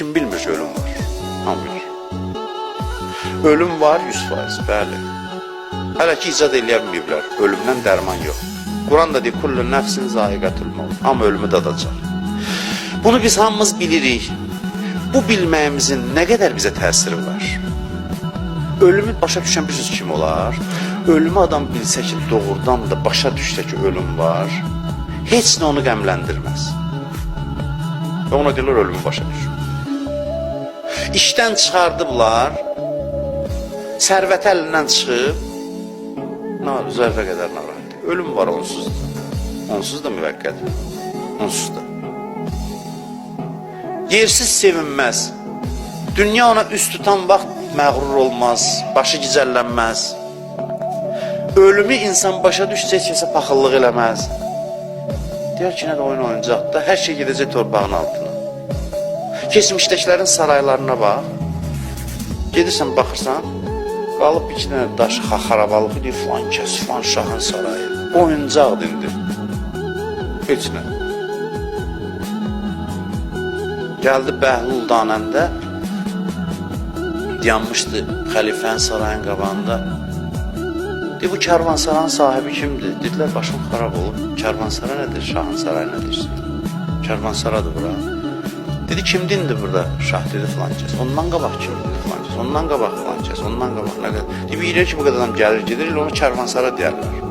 Kim bilmir ki ölüm var? Bilir. Ölüm var 100%, bəli. Hələ ki icad eləyənməyiblər. Ölümdən dərman yox. Da deyir, kullu nəfsin zaiqatul maut. Amma ölümü dadacaq. Bunu biz hamımız bilirik. Bu bilməyimizin nə qədər bizə təsiri var? Ölümü başa düşən bilirsiniz kim olar? Ölümü adam bilsə ki, doğrudan da başa düşsə ki, ölüm var, heç nə onu qəmləndirməz. Və ona deyirlər ölümü başa düş. İşdən çıxardıblar, sərvət əlindən çıxıb, nə zərrə qədər narahat. Ölüm var onsuz da. Onsuz da müvəqqət. Onsuz da. Yersiz sevinməz. Dünya ona üst tutan vaxt məğrur olmaz, başı gicəllənməz. Ölümü insan başa düşsə heç kəsə paxıllıq eləməz. Deyər ki, nə də oyun oyuncaqda, hər şey gedəcək torpağın altına. Keçmişdəkilərin saraylarına bax. Gedirsən, baxırsan, qalıb iki dənə daş xarabalığı deyir, filan kəs, filan şahın sarayı. Oyuncaqdır indi. Heç nə. Gəldi Bəhlul danəndə, dayanmışdı xəlifənin sarayın qabağında. De bu karvansaranın sahibi kimdir? Dedilər başım xarab olub. Karvansara nədir? Şahın sarayı nədir? Karvansaradır bura. Dedi kimdir indi burada? Şah dedi filan kəs. Ondan qabaq kimdir? Filan kəs. Ondan qabaq filan kəs. Ondan qabaq nə qədər? Deyir ki bu qədər adam gəlir gedir, onu karvansara deyərlər.